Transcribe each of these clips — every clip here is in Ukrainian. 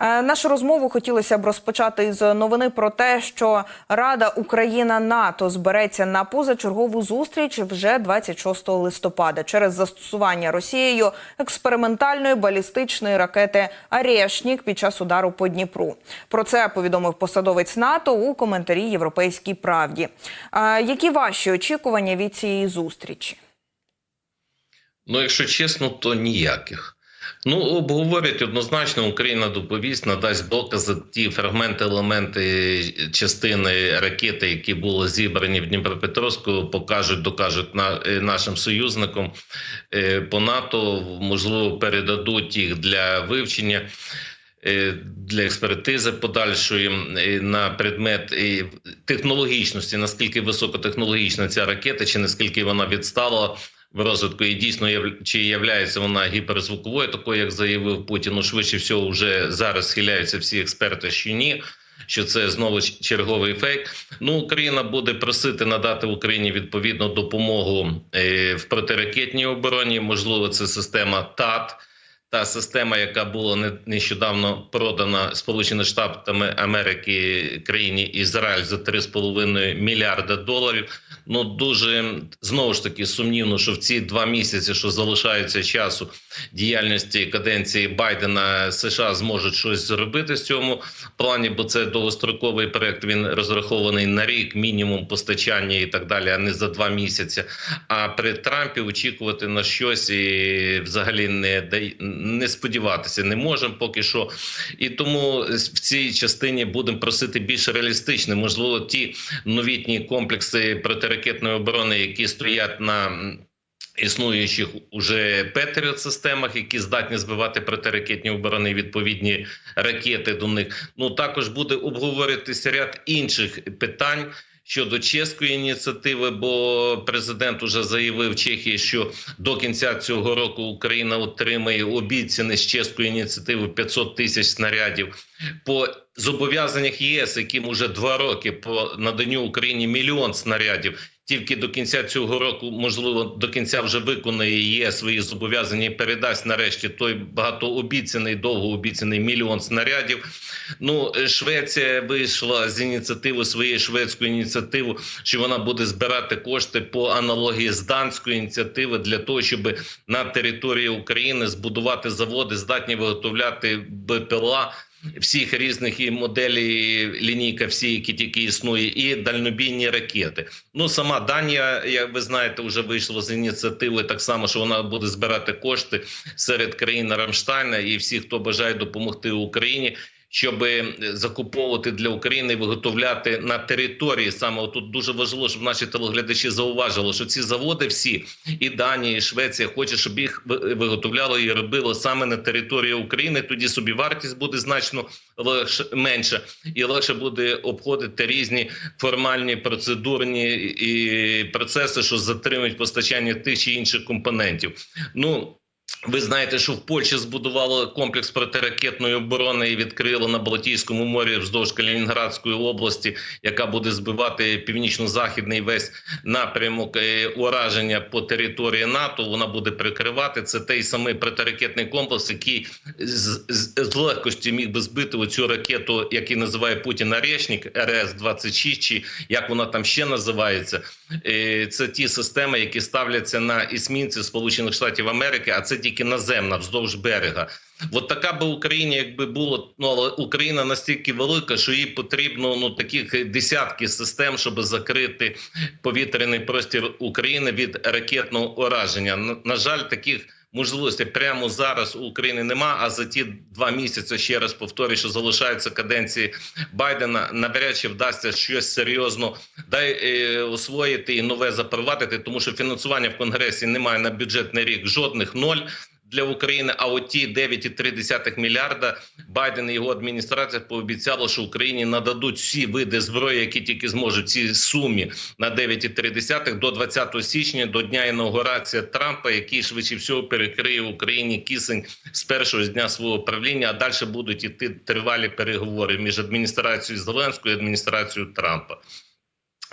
Е, Нашу розмову хотілося б розпочати з новини про те, що Рада Україна НАТО збереться на позачергову зустріч вже 26 листопада через застосування Росією експериментальної балістичної ракети «Арєшнік» під час удару по Дніпру. Про це повідомив посадовець НАТО у коментарі Європейській правді. Е, Які ваші очікування від цієї зустрічі? Ну, якщо чесно, то ніяких. Ну, обговорять однозначно, Україна доповість, надасть докази, ті фрагменти, елементи частини ракети, які були зібрані в Дніпропетровську, покажуть, докажуть на, е, нашим союзникам е, по НАТО, можливо, передадуть їх для вивчення. е, Для експертизи подальшої на предмет технологічності, наскільки високотехнологічна ця ракета, чи наскільки вона відстала в розвитку, і дійсно чи являється вона гіперзвуковою, такою, як заявив Путін. Ну, швидше всього, вже зараз схиляються всі експерти, що ні. Що це знову черговий фейк? Ну Україна буде просити надати Україні відповідну допомогу е, в протиракетній обороні. Можливо, це система ТАТ, та система, яка була не- нещодавно продана Сполученими Штатами Америки країні Ізраїль за 3,5 мільярда доларів. Ну дуже знову ж таки сумнівно, що в ці два місяці, що залишаються часу діяльності каденції Байдена, США зможуть щось зробити в цьому плані, бо це довгостроковий проект. Він розрахований на рік, мінімум постачання і так далі, а не за два місяці. А при Трампі очікувати на щось і взагалі не дай не сподіватися не можемо поки що. І тому в цій частині будемо просити більш реалістично. Можливо, ті новітні комплекси протиракетної оборони, які стоять на. Існуючих уже Петріот системах, які здатні збивати протиракетні оборони, і відповідні ракети до них. Ну також буде обговоритися ряд інших питань щодо чеської ініціативи. Бо президент уже заявив Чехії, що до кінця цього року Україна отримає обіцяне з чеської ініціативи 500 тисяч снарядів по зобов'язаннях ЄС, яким уже два роки по наданню Україні мільйон снарядів. Тільки до кінця цього року, можливо, до кінця вже виконає ЄС свої зобов'язання і передасть нарешті той багатообіцяний, довгообіцяний мільйон снарядів. Ну, е, Швеція вийшла з ініціативи своєї шведської ініціативи, що вона буде збирати кошти по аналогії з данською ініціативи для того, щоб на території України збудувати заводи, здатні виготовляти БПЛА всіх різних і моделі лінійка, всі, які тільки існує, і дальнобійні ракети. Ну сама Данія, як ви знаєте, вже вийшла з ініціативи так само, що вона буде збирати кошти серед країн Рамштайна і всіх, хто бажає допомогти Україні. Щоб закуповувати для України виготовляти на території саме тут дуже важливо, щоб наші телеглядачі зауважили, що ці заводи всі і Данія, і Швеція хочуть, щоб їх ви- виготовляло і робило саме на території України. Тоді собівартість буде значно легше менше і легше буде обходити різні формальні процедурні і процеси, що затримують постачання тих чи інших компонентів. Ну ви знаєте, що в Польщі збудували комплекс протиракетної оборони і відкрили на Балтійському морі вздовж Калінінградської області, яка буде збивати північно-західний весь напрямок е, ураження по території НАТО. Вона буде прикривати це той самий протиракетний комплекс, який з, з, з легкості міг би збити оцю ракету, який називає Путін Орешник, РС 26 чи як вона там ще називається. Е, Це ті системи, які ставляться на ісмінці Сполучених Штатів Америки, а це тільки наземна вздовж берега. От така би Україна, якби було ну але Україна настільки велика, що їй потрібно ну таких десятки систем, щоб закрити повітряний простір України від ракетного ураження. На, на жаль, таких. Можливостей прямо зараз у України нема. А за ті два місяці ще раз повторюю, що залишаються каденції Байдена. Навряд чи вдасться щось серйозно дай е, освоїти і нове запровадити, тому що фінансування в конгресі немає на бюджетний рік жодних ноль. Для України, а от ті 9,3 мільярда Байден і його адміністрація пообіцяли, що Україні нададуть всі види зброї, які тільки зможуть в цій сумі на 9,3 до 20 січня, до дня інаугурації Трампа, який швидше всього перекриє Україні кисень з першого дня свого правління. А далі будуть іти тривалі переговори між адміністрацією Зеленською і адміністрацією Трампа.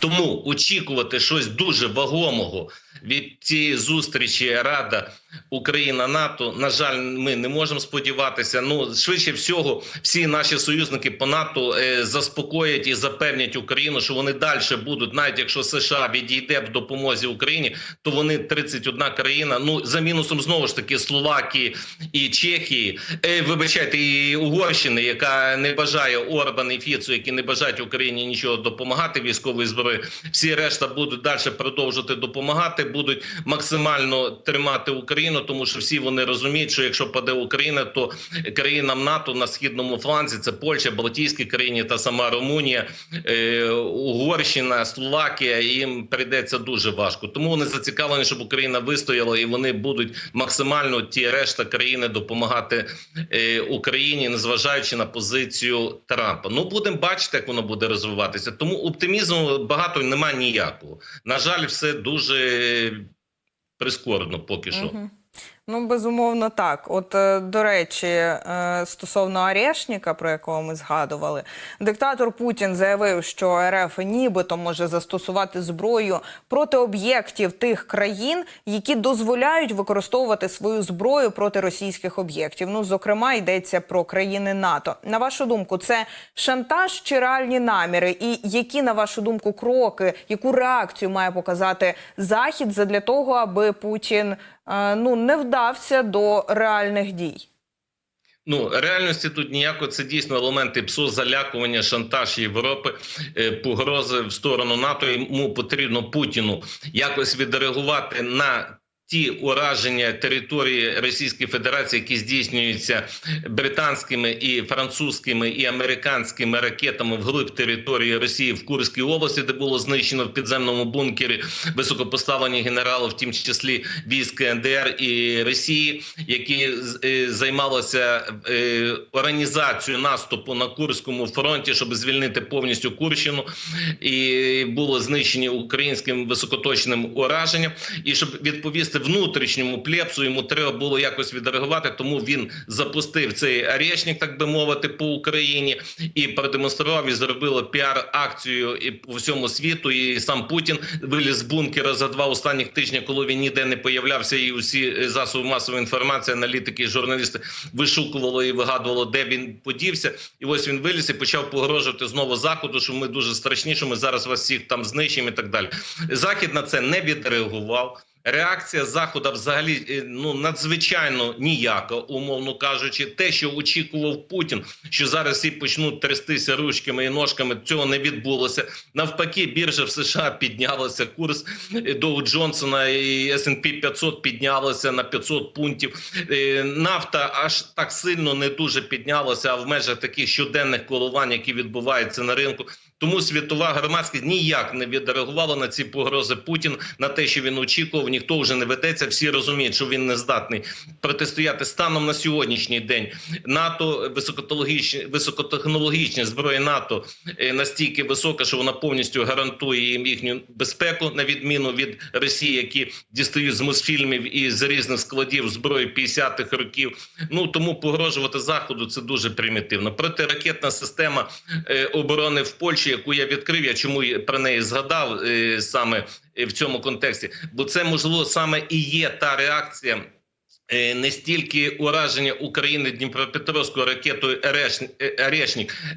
Тому очікувати щось дуже вагомого від цієї зустрічі Рада Україна НАТО. На жаль, ми не можемо сподіватися. Ну швидше всього, всі наші союзники по НАТО е, заспокоять і запевнять Україну, що вони далі будуть, навіть якщо США відійде в допомозі Україні, то вони 31 країна. Ну за мінусом знову ж таки Словакії і Чехії, е, вибачайте, і Угорщини, яка не бажає Орбан і Фіцу, які не бажають Україні нічого допомагати військової зброї. Всі решта будуть далі продовжувати допомагати, будуть максимально тримати Україну, тому що всі вони розуміють, що якщо паде Україна, то країнам НАТО на східному фланзі це Польща, Балтійські країни та сама Румунія, е, Угорщина, Словакія. Їм прийдеться дуже важко. Тому вони зацікавлені, щоб Україна вистояла, і вони будуть максимально ті решта країни допомагати е, Україні, незважаючи на позицію Трампа. Ну будемо бачити, як воно буде розвиватися. Тому оптимізму багато немає ніякого. На жаль, все дуже прискорбно поки що. Мгм. Ну, безумовно, так. От, е, до речі, е, стосовно Арешніка, про якого ми згадували, диктатор Путін заявив, що РФ нібито може застосувати зброю проти об'єктів тих країн, які дозволяють використовувати свою зброю проти російських об'єктів. Ну, зокрема, йдеться про країни НАТО. На вашу думку, це шантаж чи реальні наміри? І які, на вашу думку, кроки, яку реакцію має показати Захід задля того, аби Путін е, ну не вдався до реальних дій? Ну, реальності тут ніякої. Це дійсно елементи ПСО, залякування, шантаж Європи, е, погрози в сторону НАТО. Йому потрібно Путіну якось відреагувати на ті ураження території Російської Федерації, які здійснюються британськими і французькими і американськими ракетами вглиб території Росії в Курській області, де було знищено в підземному бункері високопоставлені генерали, в тім числі військ КНДР і Росії, які е, займалися е, організацією наступу на Курському фронті, щоб звільнити повністю Курщину, і було знищені українським високоточним ураженням. І щоб відповісти внутрішньому плепсу, йому треба було якось відреагувати. Тому він запустив цей арешник, так би мовити, по Україні і продемонстрував і зробило піар-акцію і по всьому світу. І сам Путін виліз з бункера за два останніх тижні, коли він ніде не появлявся, і усі засоби масової інформації, аналітики, і журналісти вишукували і вигадували, де він подівся. І ось він виліз і почав погрожувати знову заходу, що ми дуже страшні, що ми зараз вас всіх там знищимо і так далі. Захід на це не відреагував. Реакція заходу взагалі е, ну надзвичайно ніяка, умовно кажучи, те, що очікував Путін, що зараз всі почнуть трястися ручками і ножками, цього не відбулося. Навпаки, біржа в США піднялася. Курс Доу Джонсона і S&P 500 піднялося на 500 пунктів. Е, Нафта аж так сильно не дуже піднялася, а в межах таких щоденних коливань, які відбуваються на ринку. Тому світова громадськість ніяк не відреагувала на ці погрози Путін на те, що він очікував. Ніхто вже не ведеться. Всі розуміють, що він не здатний протистояти станом на сьогоднішній день. НАТО високотехнологічні високотехнологічні зброї НАТО е, настільки висока, що вона повністю гарантує їм їхню безпеку, на відміну від Росії, які дістають з Мосфільмів і з різних складів зброї 50-х років. Ну тому погрожувати заходу це дуже примітивно. Протиракетна система е, оборони в Польщі, яку я відкрив, я чому про неї згадав е, саме е, в цьому контексті, бо це можливо саме і є та реакція. е, Не стільки ураження України Дніпропетровською ракетою «Ереш- е,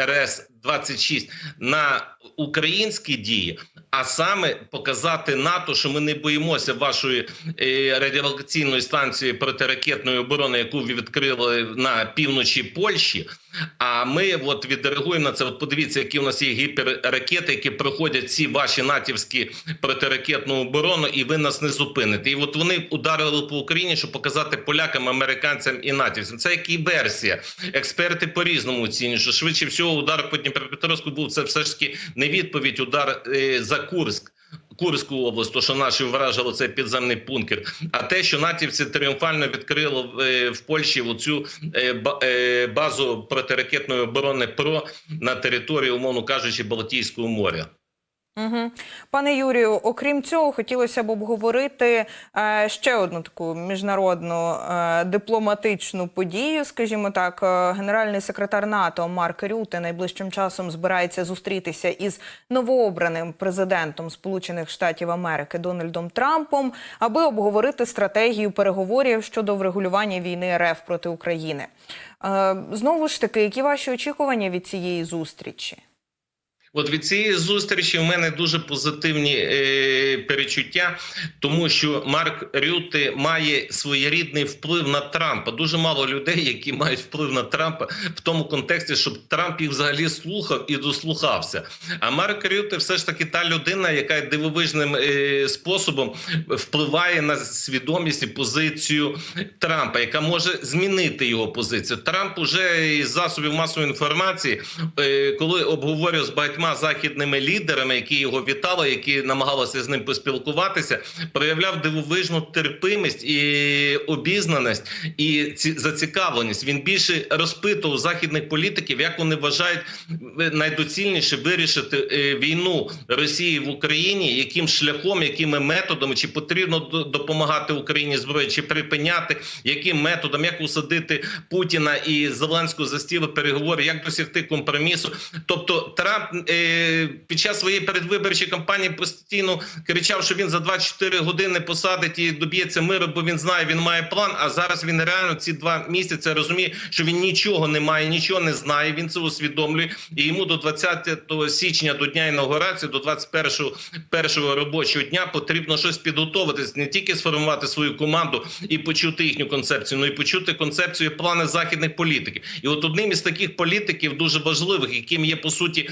РС 26 на українські дії, а саме показати НАТО, що ми не боїмося вашої е, радіолокаційної станції протиракетної оборони, яку ви відкрили на півночі Польщі. А ми от відреагуємо на це. От подивіться, які у нас є гіперракети, які проходять ці ваші натівські протиракетну оборону, і ви нас не зупините. І от вони ударили по Україні, щоб показати полякам, американцям і натівцям. Це як і версія. Експерти по різному оцінюють, що швидше всього удар по Дніпропетровську був це все ж таки не відповідь, удар е, за Курськ. Курську область, то що наші вражили цей підземний бункер, а те, що натівці тріумфально відкрили в, е, в Польщі оцю е, базу протиракетної оборони ПРО на території, умовно кажучи, Балтійського моря. Угу. Пане Юрію, окрім цього, хотілося б обговорити е, ще одну таку міжнародну е, дипломатичну подію. Скажімо так, Е, генеральний секретар НАТО Марк Рюте найближчим часом збирається зустрітися із новообраним президентом Сполучених Штатів Америки Дональдом Трампом, аби обговорити стратегію переговорів щодо врегулювання війни РФ проти України. Е, знову ж таки, які ваші очікування від цієї зустрічі? От від цієї зустрічі в мене дуже позитивні е, перечуття, тому що Марк Рюте має своєрідний вплив на Трампа. Дуже мало людей, які мають вплив на Трампа в тому контексті, щоб Трамп їх взагалі слухав і дослухався. А Марк Рюте все ж таки та людина, яка дивовижним е, способом впливає на свідомість і позицію Трампа, яка може змінити його позицію. Трамп уже із засобів масової інформації, е, коли обговорював з багатьма західними лідерами, які його вітали, які намагалися з ним поспілкуватися, проявляв дивовижну терпимість і обізнаність і ці зацікавленість. Він більше розпитував західних політиків, як вони вважають е, найдоцільніше вирішити е, війну Росії в Україні, яким шляхом, якими методами, чи потрібно допомагати Україні зброї, чи припиняти, яким методом, як усадити Путіна і Зеленського за стіл переговорів, як досягти компромісу. Тобто Трамп е, під час своєї передвиборчої кампанії постійно кричав, що він за 24 години посадить і доб'ється миру, бо він знає, він має план. А зараз він реально ці два місяці розуміє, що він нічого не має, нічого не знає. Він це усвідомлює, і йому до 20 січня, до дня інаугурації, до 21 першого робочого дня потрібно щось підготовитись, не тільки сформувати свою команду і почути їхню концепцію, але й почути концепцію і плани західних політиків. І от одним із таких політиків дуже важливих, яким є по суті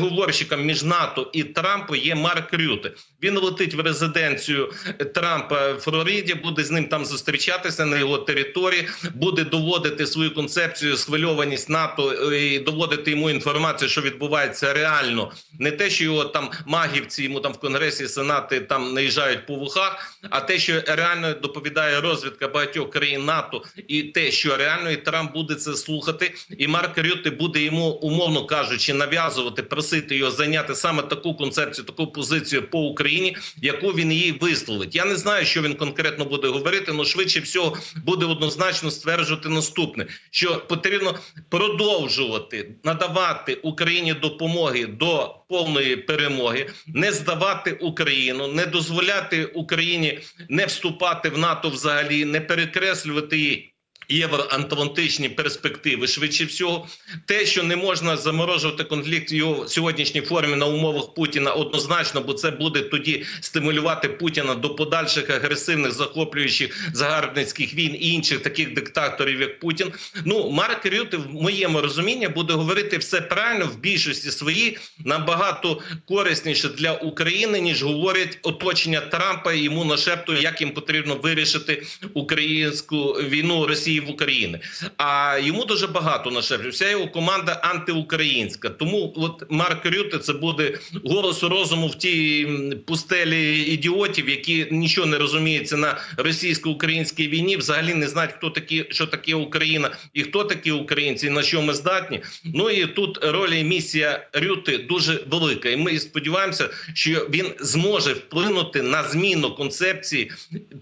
переговорщиком між НАТО і Трампом, є Марк Рюте. Він летить в резиденцію Трампа в Флориді, буде з ним там зустрічатися на його території, буде доводити свою концепцію, схвильованість НАТО і доводити йому інформацію, що відбувається реально, не те, що його там магівці йому там в конгресі, сенати там наїжджають по вухах, а те, що реально доповідає розвідка багатьох країн НАТО, і те, що реально і Трамп буде це слухати, і Марк Рюте буде йому умовно кажучи нав'язувати, просити його зайняти саме таку концепцію, таку позицію по Україні, яку він її висловить. Я не знаю, що він конкретно буде говорити, але швидше всього буде однозначно стверджувати наступне: що потрібно продовжувати надавати Україні допомоги до повної перемоги, не здавати Україну, не дозволяти Україні не вступати в НАТО взагалі, не перекреслювати її. Євроатлантичні перспективи швидше всього, те, що не можна заморожувати конфлікт в його сьогоднішній формі на умовах Путіна, однозначно, бо це буде тоді стимулювати Путіна до подальших агресивних захоплюючих загарбницьких війн і інших таких диктаторів, як Путін. Ну Марк Рюте, в моєму розумінні, буде говорити все правильно в більшості своїй набагато корисніше для України, ніж говорять оточення Трампа. Йому нашептує, як їм потрібно вирішити українську війну Росії в Україні. А йому дуже багато нашептує. Вся його команда антиукраїнська. Тому от Марк Рюте це буде голос розуму в тій пустелі ідіотів, які нічого не розуміються на російсько-українській війні, взагалі не знають, хто такі, що таке Україна і хто такі українці, і на що ми здатні. Ну і тут роль і місія Рюти дуже велика. І ми сподіваємося, що він зможе вплинути на зміну концепції,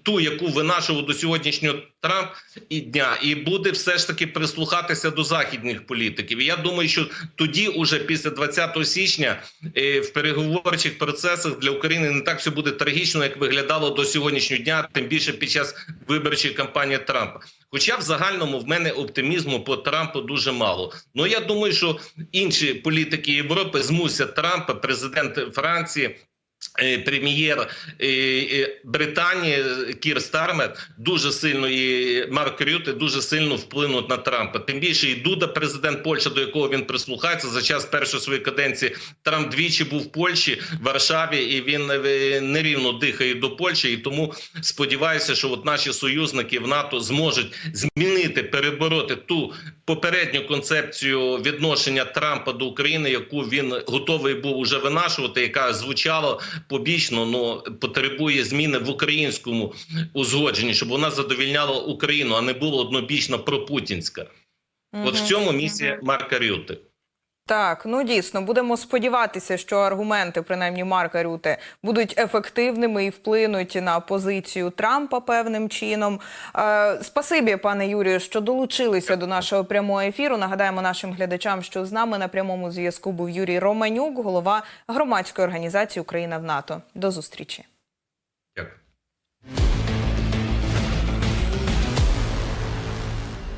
ту, яку винашував до сьогоднішнього Трамп і дня, і буде все ж таки прислухатися до західних політиків. Я думаю, що тоді, уже після 20 січня, е, в переговорчих процесах для України не так все буде трагічно, як виглядало до сьогоднішнього дня, тим більше під час виборчої кампанії Трампа. Хоча в загальному в мене оптимізму по Трампу дуже мало. Ну я думаю, що інші політики Європи змусять Трампа, президент Франції. Е, Прем'єр е, е, Британії Кір Стармер дуже сильно і Марк Рюте дуже сильно вплинуть на Трампа. Тим більше і Дуда, президент Польщі, до якого він прислухається за час першої своєї каденції. Трамп двічі був в Польщі, в Варшаві, і він нерівно дихає до Польщі. І тому сподіваюся, що от наші союзники в НАТО зможуть змінити, перебороти ту попередню концепцію відношення Трампа до України, яку він готовий був уже винашувати, яка звучала побічно, но потребує зміни в українському узгодженні, щоб вона задовільняла Україну, а не була однобічно пропутінська. От в цьому місія Марка Рюти. Так, ну дійсно будемо сподіватися, що аргументи, принаймні Марка Рюте, будуть ефективними і вплинуть на позицію Трампа певним чином. Е, спасибі, пане Юрію, що долучилися до нашого прямого ефіру. Нагадаємо нашим глядачам, що з нами на прямому зв'язку був Юрій Романюк, голова громадської організації Україна в НАТО. До зустрічі. Дякую.